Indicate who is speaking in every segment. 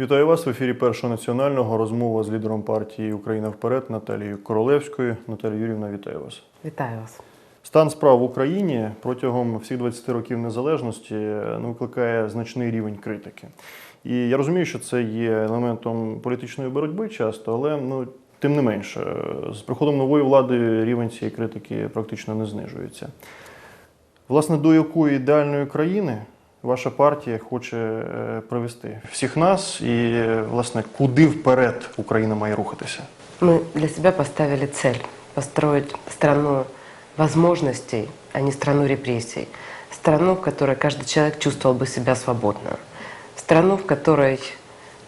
Speaker 1: Вітаю вас в ефірі Першого національного. Розмова з лідером партії Україна вперед Наталією Королевською. Наталія Юрівна, вітаю вас.
Speaker 2: Вітаю вас.
Speaker 1: Стан справ в Україні протягом всіх 20 років незалежності ну, викликає значний рівень критики. І я розумію, що це є елементом політичної боротьби часто, але ну, тим не менше, з приходом нової влади рівень цієї критики практично не знижується. Власне, до якої ідеальної країни ваша партія хоче е, привести всіх нас, і е, власне, куди вперед Україна має рухатися?
Speaker 2: Мы для себя поставили цель построить страну возможностей, а не страну репрессий. Страну, в которой каждый человек чувствовал бы себя свободно. Страну, в которой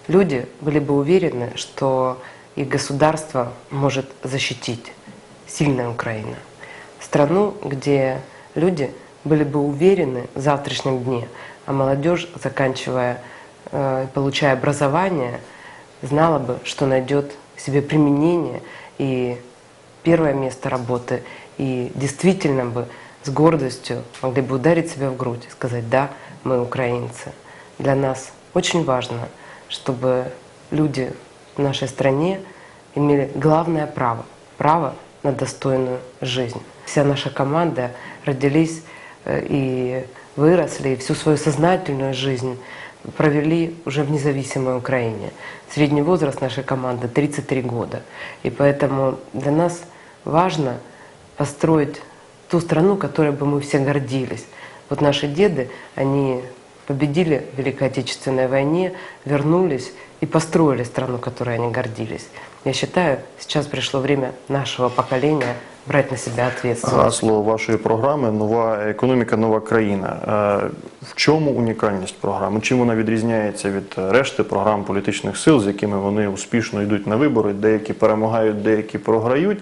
Speaker 2: люди были бы уверены, что их государство может защитить сильная Украина. Страну, где люди были бы уверены в завтрашнем дне, а молодежь, заканчивая, э, получая образование, знала бы, что найдет себе применение и первое место работы, и действительно бы с гордостью могли бы ударить себя в грудь и сказать, да, мы украинцы. Для нас очень важно, чтобы люди в нашей стране имели главное право, право на достойную жизнь. Вся наша команда родились э, и выросли, и всю свою сознательную жизнь провели уже в независимой Украине. Средний возраст нашей команды 33 года. И поэтому для нас важно построить ту страну, которой бы мы все гордились. Вот наши деды, они победили в Великой Отечественной войне, вернулись и построили страну, которой они гордились. Я считаю, сейчас пришло время нашего поколения брать на себя ответственность.
Speaker 1: Гасло вашої програми Нова економіка, нова країна. Е, В чому унікальність програми? Чим вона відрізняється від решти програм політичних сил, з якими вони успішно йдуть на вибори? Деякі перемагають, деякі програють.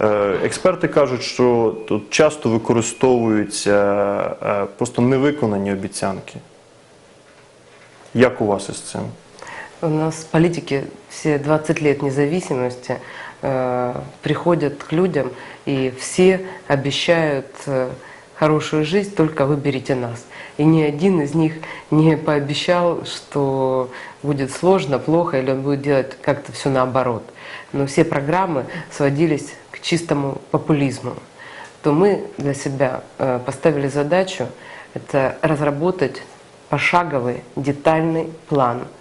Speaker 1: Е, Експерти кажуть, що тут часто використовуються е, просто невиконані обіцянки. Як у вас із цим?
Speaker 2: У нас политики все 20 лет независимости э, приходят к людям и все обещают э, хорошую жизнь, только выберите нас. И ни один из них не пообещал, что будет сложно, плохо, или он будет делать как-то все наоборот. Но все программы сводились к чистому популизму. То мы для себя э, поставили задачу это разработать пошаговый, детальный план –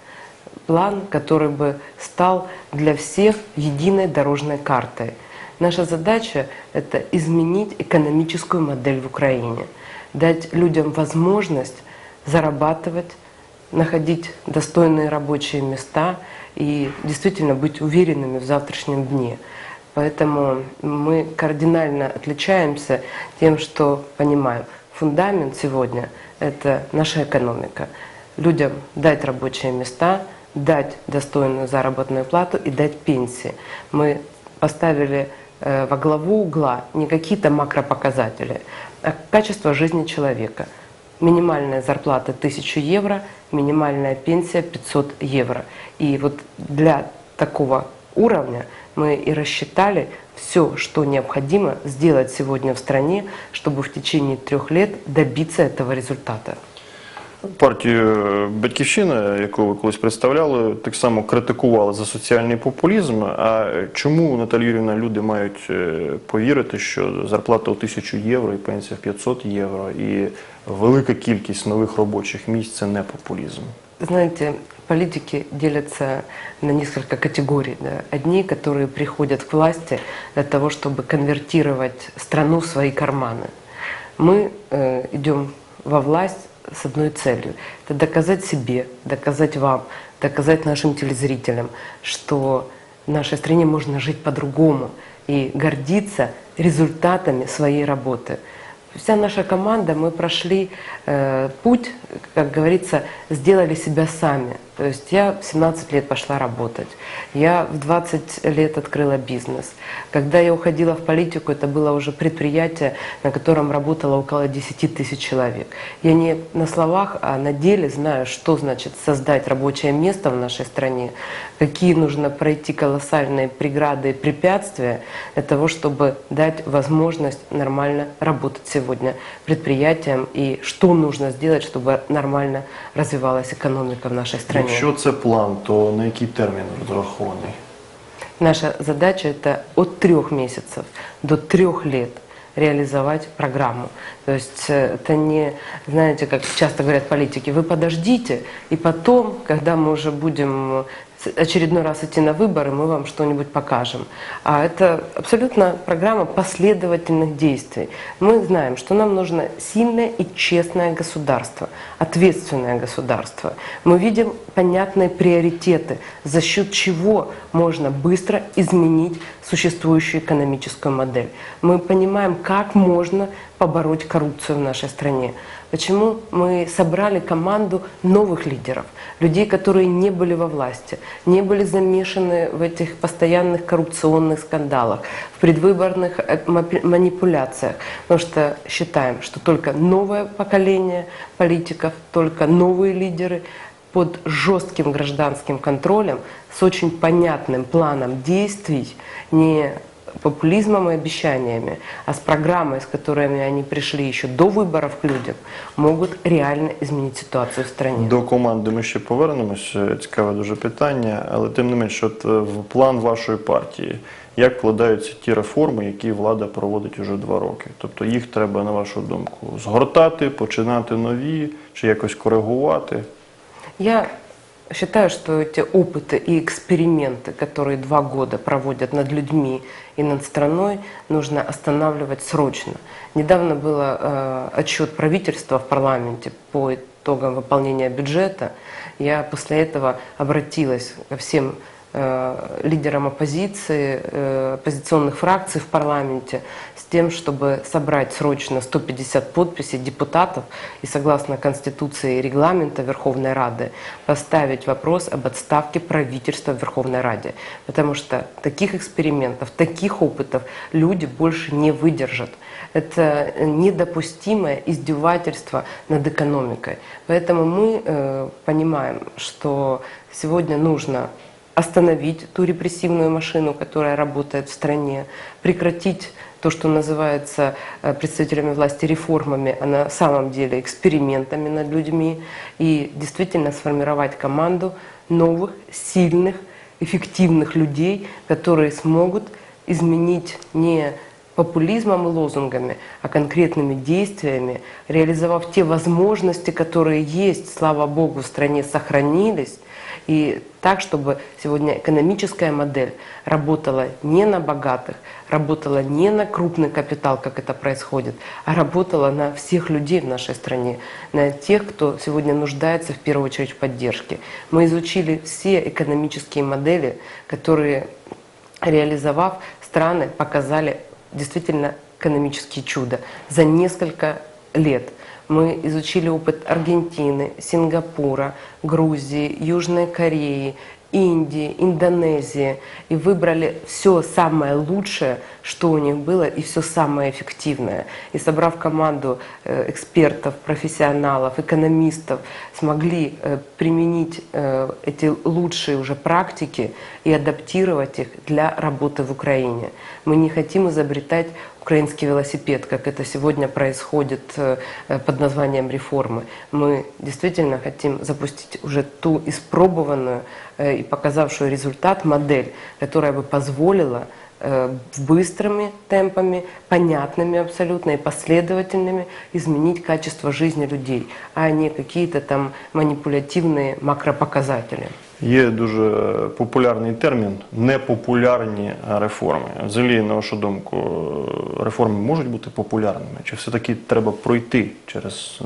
Speaker 2: план, который бы стал для всех единой дорожной картой. Наша задача – это изменить экономическую модель в Украине, дать людям возможность зарабатывать, находить достойные рабочие места и действительно быть уверенными в завтрашнем дне. Поэтому мы кардинально отличаемся тем, что понимаем, фундамент сегодня – это наша экономика. Людям дать рабочие места – дать достойную заработную плату и дать пенсии. Мы поставили э, во главу угла не какие-то макропоказатели, а качество жизни человека. Минимальная зарплата 1000 евро, минимальная пенсия 500 евро. И вот для такого уровня мы и рассчитали все, что необходимо сделать сегодня в стране, чтобы в течение трех лет добиться этого результата.
Speaker 1: Партію Батьківщина, яку ви колись представляли, так само критикували за соціальний популізм. А чому Наталія Юрівна люди мають е, повірити, що зарплата у тисячу євро і пенсія в 500 євро, і велика кількість нових робочих місць це не популізм?
Speaker 2: Знаете, политики делятся на несколько категорий. Да. Одни, которые приходят к власти для того, чтобы конвертировать страну в свои карманы. Мы э, идем во власть с одной целью. Это доказать себе, доказать вам, доказать нашим телезрителям, что в нашей стране можно жить по-другому и гордиться результатами своей работы. Вся наша команда, мы прошли э, путь, как говорится, сделали себя сами. То есть я в 17 лет пошла работать, я в 20 лет открыла бизнес. Когда я уходила в политику, это было уже предприятие, на котором работало около 10 тысяч человек. Я не на словах, а на деле знаю, что значит создать рабочее место в нашей стране, какие нужно пройти колоссальные преграды и препятствия для того, чтобы дать возможность нормально работать сегодня предприятиям и что нужно сделать, чтобы нормально развивалась экономика в нашей стране.
Speaker 1: Якщо це план, то на який термін розрахований?
Speaker 2: Наша задача это от трех месяцев до трех лет реализовать программу. То есть э, это не, знаете, как часто говорят политики, вы подождите, и потом, когда мы уже будем очередной раз идти на выборы, мы вам что-нибудь покажем. А это абсолютно программа последовательных действий. Мы знаем, что нам нужно сильное и честное государство, ответственное государство. Мы видим понятные приоритеты, за счет чего можно быстро изменить существующую экономическую модель. Мы понимаем, как можно побороть коррупцию в нашей стране. Почему мы собрали команду новых лидеров, людей, которые не были во власти, не были замешаны в этих постоянных коррупционных скандалах, в предвыборных э, манипуляциях. Потому что считаем, что только новое поколение политиков, только новые лидеры под жестким гражданским контролем, с очень понятным планом действий, не популизмом и обещаниями, а с программой, с которыми они пришли еще до выборов к людям, могут реально изменить ситуацию в стране.
Speaker 1: До команди ми ще повернемось. Цікаве дуже питання, але тим не менш, от е, в план вашої партії, як вкладаються ті реформи, які влада проводить уже два роки? Тобто їх треба, на вашу думку, згортати, починати нові чи якось коригувати?
Speaker 2: Я считаю, что эти опыты и эксперименты, которые два года проводят над людьми и над страной, нужно останавливать срочно. Недавно был э, отчет правительства в парламенте по итогам выполнения бюджета. Я после этого обратилась ко всем э, лидерам оппозиции, э, оппозиционных фракций в парламенте с тем, чтобы собрать срочно 150 подписей депутатов и согласно Конституции и регламента Верховной Рады поставить вопрос об отставке правительства в Верховной Раде. Потому что таких экспериментов, таких опытов люди больше не выдержат. Это недопустимое издевательство над экономикой. Поэтому мы э, понимаем, что сегодня нужно остановить ту репрессивную машину, которая работает в стране, прекратить то, что называется э, представителями власти реформами, а на самом деле экспериментами над людьми, и действительно сформировать команду новых, сильных, эффективных людей, которые смогут изменить не популизмом и лозунгами, а конкретными действиями, реализовав те возможности, которые есть, слава богу, в стране сохранились, и так, чтобы сегодня экономическая модель работала не на богатых, работала не на крупный капитал, как это происходит, а работала на всех людей в нашей стране, на тех, кто сегодня нуждается в первую очередь в поддержке. Мы изучили все экономические модели, которые, реализовав, страны показали действительно экономические чудо за несколько лет. Мы изучили опыт Аргентины, Сингапура, Грузии, Южной Кореи, Индии, Индонезии и выбрали все самое лучшее, что у них было, и все самое эффективное. И собрав команду э, экспертов, профессионалов, экономистов, смогли э, применить э, эти лучшие уже практики и адаптировать их для работы в Украине. Мы не хотим изобретать украинский велосипед, как это сегодня происходит э, под названием реформы. Мы действительно хотим запустить уже ту испробованную э, и показавшую результат модель, которая бы позволила э, быстрыми темпами, понятными абсолютно и последовательными изменить качество жизни людей, а не какие-то там манипулятивные макропоказатели.
Speaker 1: Є дуже популярний термін непопулярні реформи. Взагалі, на вашу думку, реформи можуть бути популярними? Чи все-таки треба пройти через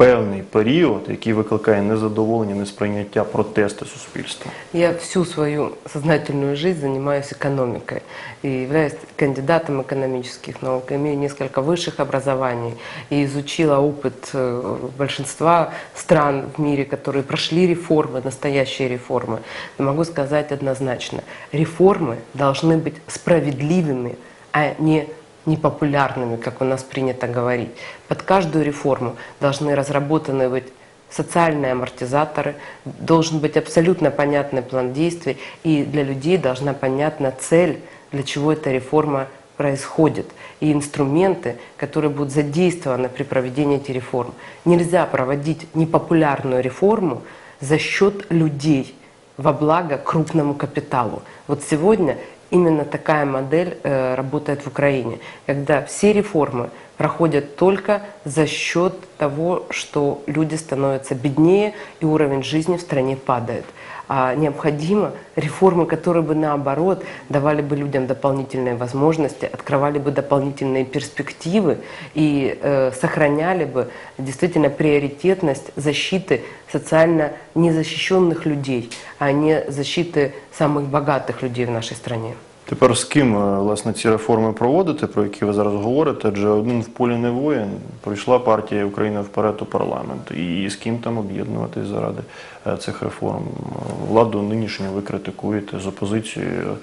Speaker 1: певний період, який викликає незадоволення, несприйняття, протести суспільства?
Speaker 2: Я всю свою сознательную жизнь занимаюсь экономикой и являюсь кандидатом экономических наук, имею несколько высших образований и изучила опыт э, большинства стран в мире, которые прошли реформы, настоящие реформы. Но могу сказать однозначно, реформы должны быть справедливыми, а не непопулярными, как у нас принято говорить. Под каждую реформу должны разработаны быть социальные амортизаторы, должен быть абсолютно понятный план действий, и для людей должна понятна цель, для чего эта реформа происходит, и инструменты, которые будут задействованы при проведении этих реформ. Нельзя проводить непопулярную реформу за счет людей во благо крупному капиталу. Вот сегодня именно такая модель э, работает в Украине, когда все реформы проходят только за счет того, что люди становятся беднее и уровень жизни в стране падает. А необходимо реформы, которые бы наоборот давали бы людям дополнительные возможности, открывали бы дополнительные перспективы и э, сохраняли бы действительно приоритетность защиты социально незащищенных людей, а не защиты самых богатых людей в нашей стране.
Speaker 1: Тепер з ким е, власне ці реформи проводити, про які ви зараз говорите? Адже один в полі не воїн. Прийшла партія Україна вперед у парламент. І з ким там об'єднуватись заради е, цих реформ? Е, Владу нинішню ви критикуєте з опозицією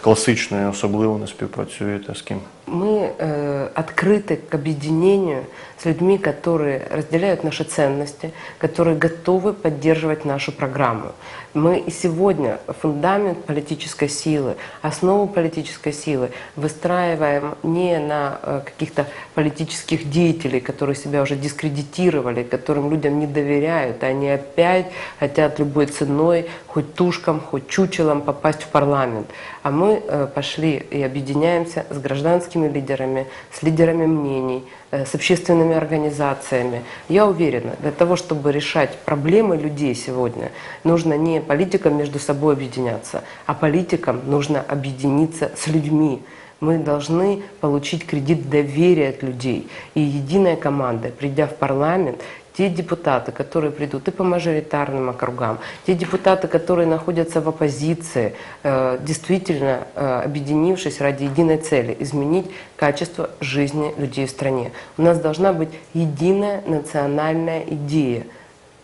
Speaker 1: класичною, особливо не співпрацюєте з ким?
Speaker 2: Мы э, открыты к объединению с людьми, которые разделяют наши ценности, которые готовы поддерживать нашу программу. Мы и сегодня фундамент политической силы, основу политической силы выстраиваем не на э, каких-то политических деятелей, которые себя уже дискредитировали, которым людям не доверяют, и они опять хотят любой ценой, хоть тушкам, хоть чучелом попасть в парламент. А мы э, пошли и объединяемся с гражданскими лидерами, с лидерами мнений, э, с общественными организациями. Я уверена, для того, чтобы решать проблемы людей сегодня, нужно не политикам между собой объединяться, а политикам нужно объединиться с людьми. Мы должны получить кредит доверия от людей. И единая команда, придя в парламент, те депутаты, которые придут и по мажоритарным округам, те депутаты, которые находятся в оппозиции, э, действительно э, объединившись ради единой цели – изменить качество жизни людей в стране. У нас должна быть единая национальная идея –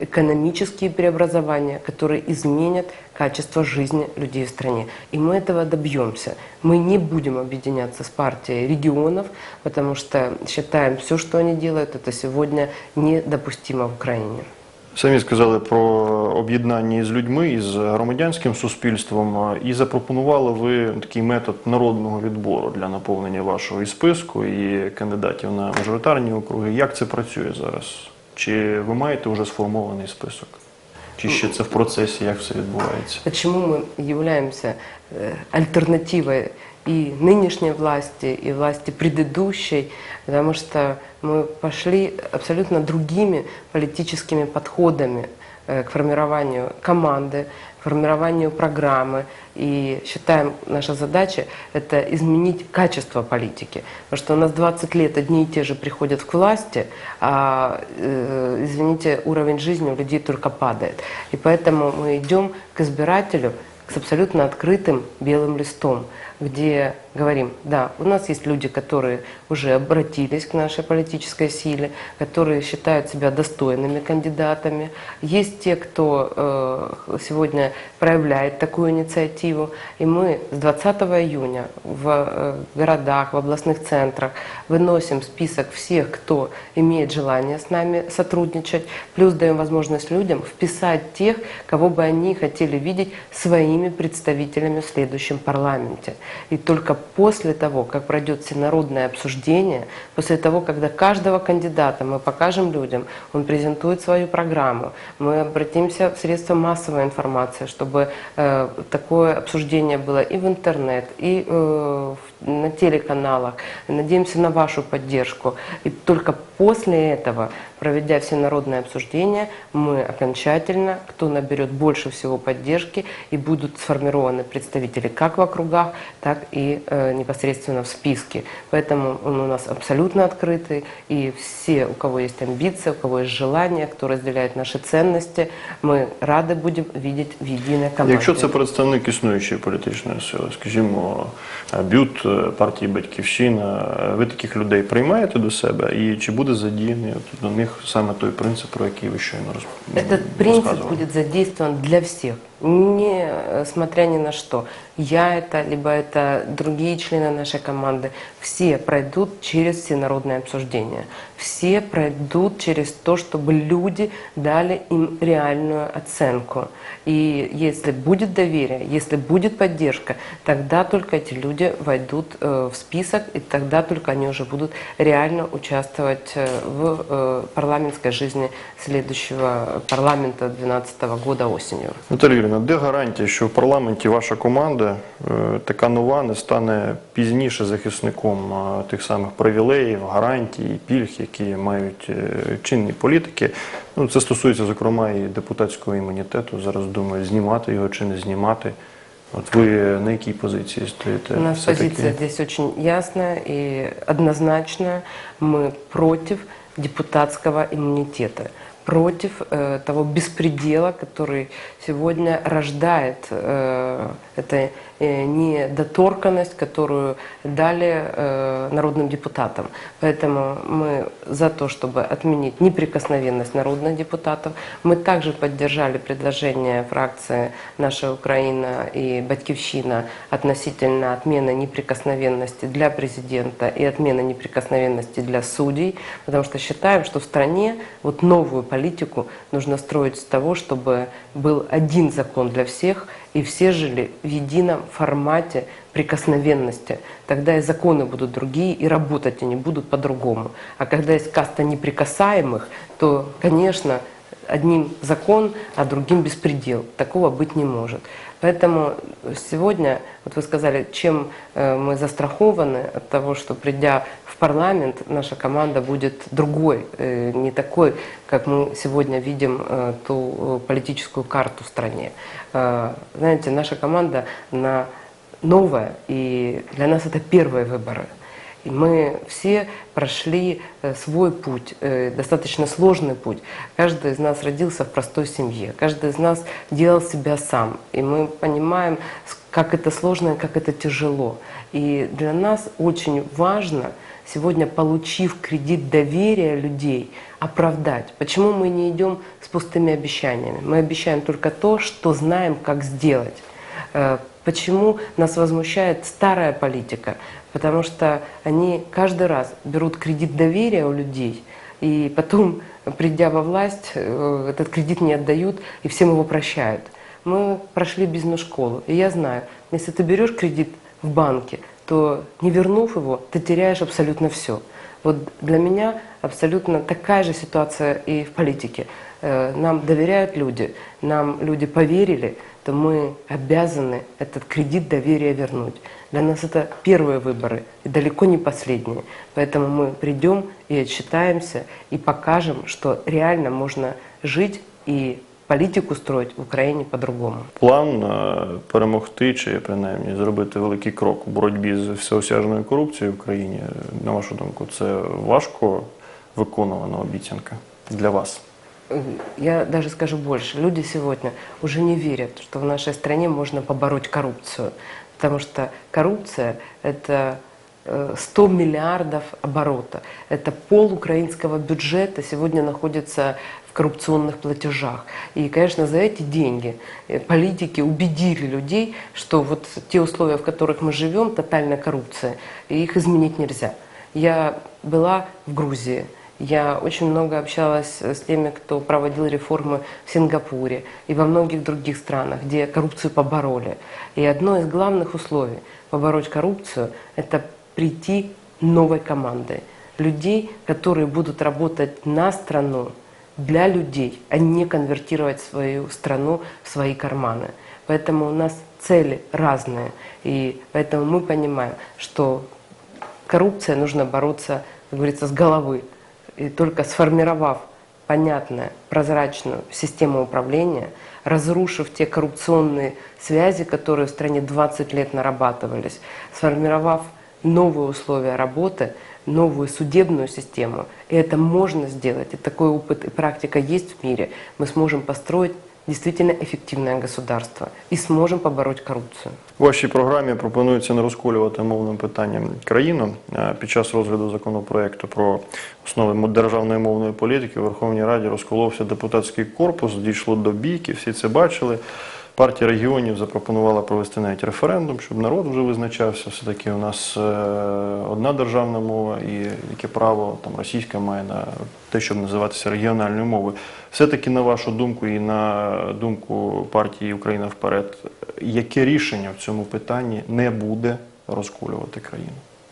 Speaker 2: экономические преобразования, которые изменят качество жизни людей в стране. И мы этого добьемся. Мы не будем объединяться с партией регионов, потому что считаем, все, что они делают, это сегодня недопустимо в Украине.
Speaker 1: Самі сказали про об'єднання із людьми, із громадянським суспільством, і запропонували ви такий метод народного відбору для наповнення вашого і списку, і кандидатів на мажоритарні округи. Як це працює зараз? Чи ви маєте вже сформований список? Чи ще це в процесі, як все відбувається?
Speaker 2: Почему мы являемся э, альтернативой и нынешней власти, и власти предыдущей? Потому что мы пошли абсолютно другими политическими подходами э, к формированию команды, формированию программы. И считаем, наша задача – это изменить качество политики. Потому что у нас 20 лет одни и те же приходят к власти, а, э, извините, уровень жизни у людей только падает. И поэтому мы идем к избирателю с абсолютно открытым белым листом, где говорим, да, у нас есть люди, которые уже обратились к нашей политической силе, которые считают себя достойными кандидатами. Есть те, кто э, сегодня проявляет такую инициативу. И мы с 20 июня в э, городах, в областных центрах выносим список всех, кто имеет желание с нами сотрудничать, плюс даем возможность людям вписать тех, кого бы они хотели видеть своими представителями в следующем парламенте. И только после того, как пройдет всенародное обсуждение, после того, когда каждого кандидата мы покажем людям, он презентует свою программу, мы обратимся в средства массовой информации, чтобы э, такое обсуждение было и в интернет, и э, на телеканалах. Надеемся на вашу поддержку. И только после этого, проведя всенародное обсуждение, мы окончательно, кто наберет больше всего поддержки, и будут сформированы представители как в округах, так и э, непосредственно в списке. Поэтому он у нас абсолютно открытый, и все, у кого есть амбиции, у кого есть желание, кто разделяет наши ценности, мы рады будем видеть в единой команде.
Speaker 1: Якщо це представник існуючої політичної сили, скажімо, бют е, партії Батьківщина, е, ви таких людей приймаєте до себе, і чи буде Задіяний от до них саме той принцип, про який ви щойно роз...
Speaker 2: Этот принцип
Speaker 1: розказували?
Speaker 2: будет задействован для всех. Не э, смотря ни на что. Я это, либо это другие члены нашей команды, все пройдут через всенародное обсуждение. Все пройдут через то, чтобы люди дали им реальную оценку. И если будет доверие, если будет поддержка, тогда только эти люди войдут э, в список, и тогда только они уже будут реально участвовать э, в парламентской жизни следующего парламента 2012 года осенью.
Speaker 1: Наталія Юрійовна, де гарантія, що в парламенті ваша команда, е, така нова, не стане пізніше захисником е, тих самих привілеїв, гарантій, пільг, які мають е, чинні політики? Ну, це стосується, зокрема, і депутатського імунітету. Зараз думаю, знімати його чи не знімати. От ви на якій позиції стоїте?
Speaker 2: У нас позиция здесь очень ясная и однозначная. Мы против депутатского иммунитета, против э, того беспредела, который сегодня рождает э, это недоторканность, которую дали э, народным депутатам. Поэтому мы за то, чтобы отменить неприкосновенность народных депутатов. Мы также поддержали предложение фракции «Наша Украина» и «Батькивщина» относительно отмены неприкосновенности для президента и отмены неприкосновенности для судей, потому что считаем, что в стране вот новую политику нужно строить с того, чтобы был один закон для всех, и все жили в едином формате прикосновенности. Тогда и законы будут другие, и работать они будут по-другому. А когда есть каста неприкасаемых, то, конечно, одним закон, а другим беспредел. Такого быть не может. Поэтому сегодня, вот вы сказали, чем э, мы застрахованы от того, что придя в парламент, наша команда будет другой, э, не такой, как мы сегодня видим э, ту политическую карту в стране. Знаете, наша команда на новая, и для нас это первые выборы. И мы все прошли э, свой путь, э, достаточно сложный путь. Каждый из нас родился в простой семье, каждый из нас делал себя сам. И мы понимаем, как это сложно и как это тяжело. И для нас очень важно сегодня, получив кредит доверия людей, оправдать. Почему мы не идем с пустыми обещаниями? Мы обещаем только то, что знаем, как сделать. Э, Почему нас возмущает старая политика? Потому что они каждый раз берут кредит доверия у людей, и потом, придя во власть, э, этот кредит не отдают, и всем его прощают. Мы прошли бизнес-школу, и я знаю, если ты берешь кредит в банке, то не вернув его, ты теряешь абсолютно все. Вот для меня абсолютно такая же ситуация и в политике. Э, Нам доверяют люди, нам люди поверили, то мы обязаны этот кредит доверия вернуть. Для нас это первые выборы и далеко не последние. Поэтому мы придем и отчитаемся и покажем, что реально можно жить и политику строить в Украине по-другому.
Speaker 1: План е, перемогти чи принаймні зробити великий крок у боротьбі з всеосяжною корупцією в країні, е, на вашу думку, це важко виконувана обіцянка для вас?
Speaker 2: Э, Я даже скажу больше. Люди сегодня уже не верят, что в нашей стране можно побороть коррупцию. Потому что коррупция – это э, 100 миллиардов оборота. Это пол украинского бюджета сегодня находится в коррупционных платежах. И, конечно, за эти деньги э, политики убедили людей, что вот те условия, в которых мы живем, тотальная коррупция, их изменить нельзя. Я была в Грузии, я очень много общалась с теми, кто проводил реформы в Сингапуре и во многих других странах, где коррупцию побороли. И одно из главных условий побороть коррупцию – это прийти новой командой. Людей, которые будут работать на страну, для людей, а не конвертировать свою страну в свои карманы. Поэтому у нас цели разные. И поэтому мы понимаем, что коррупция нужно бороться, как говорится, с головы. И только сформировав понятную, прозрачную систему управления, разрушив те коррупционные связи, которые в стране 20 лет нарабатывались, сформировав новые условия работы, новую судебную систему, и это можно сделать, и такой опыт и практика есть в мире, мы сможем построить действительно эффективное государство и сможем побороть коррупцию.
Speaker 1: У вашій програмі пропонується не розколювати мовним питанням країну. Під час розгляду законопроекту про основи державної мовної політики у Верховній Раді розколовся депутатський корпус, дійшло до бійки, всі це бачили. Партія регіонів запропонувала провести навіть референдум, щоб народ вже визначався. Все-таки у нас е, одна державна мова і яке право там російська має на те, щоб називатися регіональною мовою. Все-таки на вашу думку і на думку партії Україна вперед, яке рішення в цьому питанні не буде розколювати країну?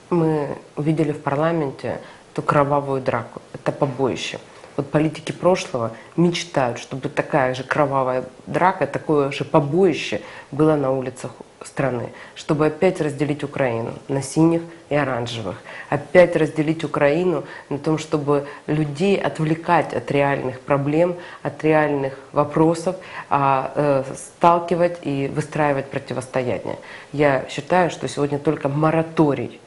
Speaker 2: Мы увидели в парламенте эту кровавую драку, это побоище. Вот политики прошлого мечтают, чтобы такая же кровавая драка, такое же побоище было на улицах страны, чтобы опять разделить Украину на синих и оранжевых, опять разделить Украину на том, чтобы людей отвлекать от реальных проблем, от реальных вопросов, а э, сталкивать и выстраивать противостояние. Я считаю, что сегодня только мораторий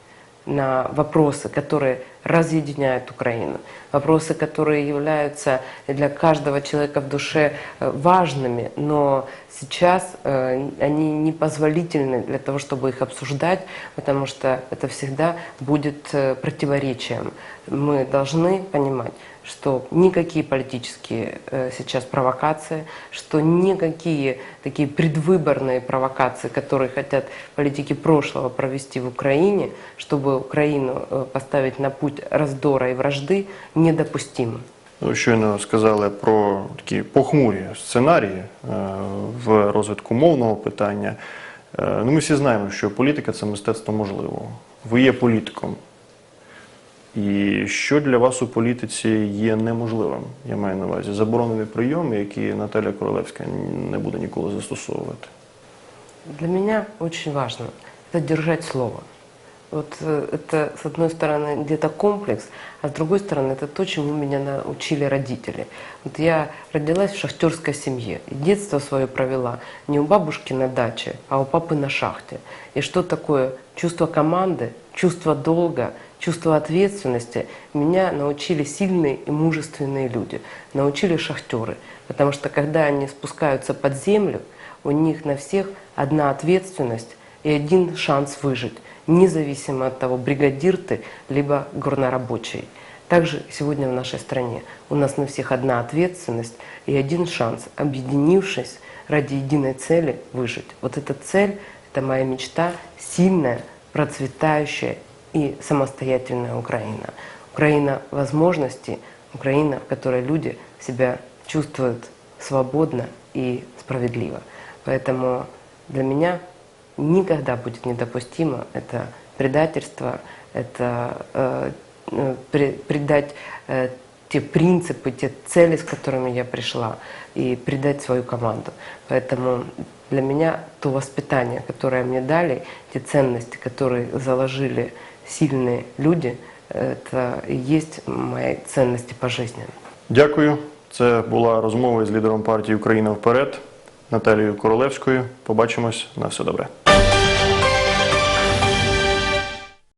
Speaker 2: на вопросы, которые разъединяют Украину, вопросы, которые являются для каждого человека в душе э, важными, но сейчас э, они непозволительны для того, чтобы их обсуждать, потому что это всегда будет э, противоречием. Мы должны понимать, что никакие политические э, сейчас провокации, что никакие такие предвыборные провокации, которые хотят политики прошлого провести в Украине, чтобы Украину э, поставить на путь раздора и вражды, недопустимы.
Speaker 1: Ви щойно сказали про такі похмурі сценарії е, в розвитку мовного питання. Е, Ну, ми всі знаємо, що політика це мистецтво можливого. Ви є політиком. І що для вас у політиці є неможливим, я маю на увазі, заборонені прийоми, які Наталя Королевська не буде ніколи застосовувати.
Speaker 2: Для меня очень важно это держать слово. Вот э, это, с одной стороны, где-то комплекс, а с другой стороны, это то, чему меня научили родители. Вот я родилась в шахтерской семье, и детство свое провела не у бабушки на даче, а у папы на шахте. И что такое чувство команды, чувство долга, чувство ответственности меня научили сильные и мужественные люди, научили шахтеры. Потому что когда они спускаются под землю, у них на всех одна ответственность и один шанс выжить, независимо от того, бригадир ты, либо горнорабочий. Также сегодня в нашей стране у нас на всех одна ответственность и один шанс, объединившись ради единой цели, выжить. Вот эта цель, это моя мечта, сильная, процветающая и самостоятельная Украина. Украина возможностей, Украина, в которой люди себя чувствуют свободно и справедливо. Поэтому для меня никогда будет недопустимо это предательство, это э, э, пре- предать э, те принципы, те цели, с которыми я пришла, и предать свою команду. Поэтому для меня то воспитание, которое мне дали, те ценности, которые заложили сильные люди, это и есть мои ценности пожизненно.
Speaker 1: Дякую. Це була розмова із лідером партії Україна вперед Наталією Королевською. Побачимось на все добре.